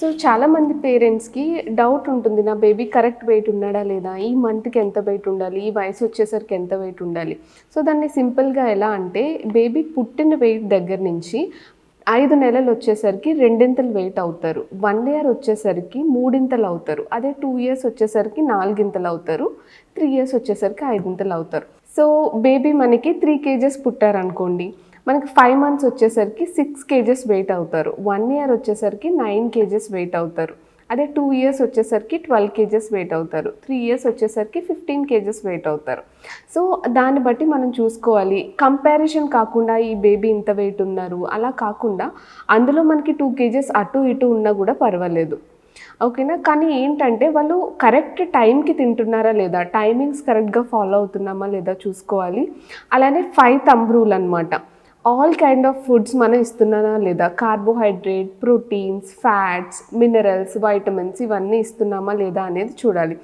So చాలామంది పేరెంట్స్కి doubt ఉంటుంది నా బేబీ కరెక్ట్ వెయిట్ ఉన్నాడా లేదా? ఈ మంత్కి ఎంత వెయిట్ ఉండాలి? ఈ వయసు వచ్చేసరికి ఎంత వెయిట్ ఉండాలి? సో దాన్ని సింపుల్గా ఎలా అంటే బేబీ పుట్టిన వెయిట్ దగ్గర నుంచి ఐదు నెలలు వచ్చేసరికి రెండింతలు వెయిట్ అవుతారు. వన్ ఇయర్ వచ్చేసరికి మూడింతలు అవుతారు. అదే టూ ఇయర్స్ వచ్చేసరికి నాలుగింతలు అవుతారు. త్రీ ఇయర్స్ వచ్చేసరికి ఐదింతలు అవుతారు. సో బేబీ మనకి త్రీ కేజెస్ పుట్టారనుకోండి. మనకి ఫైవ్ మంత్స్ వచ్చేసరికి సిక్స్ కేజెస్ వెయిట్ అవుతారు. వన్ ఇయర్ వచ్చేసరికి నైన్ కేజెస్ వెయిట్ అవుతారు. అదే టూ ఇయర్స్ వచ్చేసరికి ట్వెల్వ్ కేజెస్ వెయిట్ అవుతారు. త్రీ ఇయర్స్ వచ్చేసరికి ఫిఫ్టీన్ కేజెస్ వెయిట్ అవుతారు. సో దాన్ని బట్టి మనం చూసుకోవాలి. కంపారిజన్ కాకుండా ఈ బేబీ ఇంత వెయిట్ ఉన్నారు అలా కాకుండా అందులో మనకి టూ కేజెస్ అటు ఇటు ఉన్నా కూడా పర్వాలేదు. ఓకేనా కానీ ఏంటంటే వాళ్ళు కరెక్ట్ టైంకి తింటున్నారా లేదా? టైమింగ్స్ కరెక్ట్గా ఫాలో అవుతున్నామా లేదా చూసుకోవాలి. అలానే ఫైవ్ థంబ్ రూల్ అనమాట ఆల్ కైండ్ ఆఫ్ ఫుడ్స్ మనం ఇస్తున్నానా లేదా? Carbohydrate proteins fats minerals vitamins ఇవన్నీ ఇస్తున్నామా లేదా అనేది చూడాలి.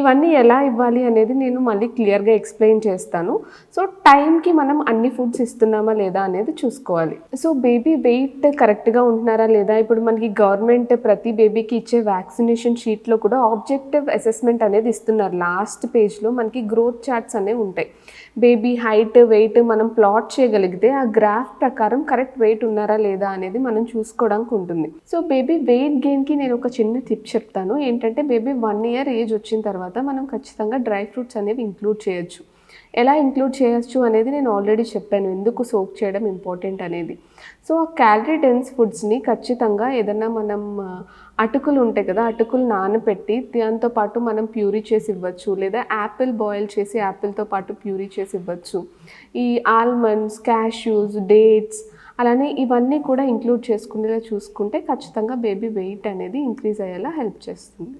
ఇవన్నీ ఎలా ఇవ్వాలి అనేది నేను మళ్ళీ క్లియర్గా ఎక్స్ప్లెయిన్ చేస్తాను. సో టైంకి మనం అన్ని ఫుడ్స్ ఇస్తున్నామా లేదా అనేది చూసుకోవాలి. సో బేబీ వెయిట్ కరెక్ట్గా ఉంటున్నారా లేదా? ఇప్పుడు మనకి గవర్నమెంట్ ప్రతి బేబీకి ఇచ్చే వ్యాక్సినేషన్ షీట్లో కూడా ఆబ్జెక్టివ్ అసెస్మెంట్ అనేది ఇస్తున్నారు. లాస్ట్ పేజ్లో మనకి గ్రోత్ చార్ట్స్ అనేవి ఉంటాయి. బేబీ హైట్ వెయిట్ మనం ప్లాట్ చేయగలిగితే ఆ గ్రాఫ్ ప్రకారం కరెక్ట్ వెయిట్ ఉన్నారా లేదా అనేది మనం చూసుకోవడానికి ఉంటుంది. సో బేబీ వెయిట్ గెయిన్కి నేను ఒక చిన్న టిప్ చెప్తాను. ఏంటంటే బేబీ వన్ ఇయర్ ఏజ్ వచ్చిన తర్వాత మనం ఖచ్చితంగా డ్రై ఫ్రూట్స్ అనేవి ఇంక్లూడ్ చేయొచ్చు. ఎలా ఇంక్లూడ్ చేయొచ్చు అనేది నేను ఆల్రెడీ చెప్పాను. ఎందుకు సోక్ చేయడం ఇంపార్టెంట్ అనేది. సో ఆ క్యాలరీ డెన్స్ ఫుడ్స్ని ఖచ్చితంగా ఏదన్నా మనం అటుకులు ఉంటాయి కదా అటుకులు నానబెట్టి దాంతో పాటు మనం ప్యూరీ చేసి ఇవ్వచ్చు. లేదా యాపిల్ బాయిల్ చేసి యాపిల్తో పాటు ప్యూరీ చేసి ఇవ్వచ్చు. ఈ ఆల్మండ్స్ క్యాష్యూస్ డేట్స్ అలానే ఇవన్నీ కూడా ఇంక్లూడ్ చేసుకునేలా చూసుకుంటే ఖచ్చితంగా బేబీ వెయిట్ అనేది ఇంక్రీజ్ అయ్యేలా హెల్ప్ చేస్తుంది.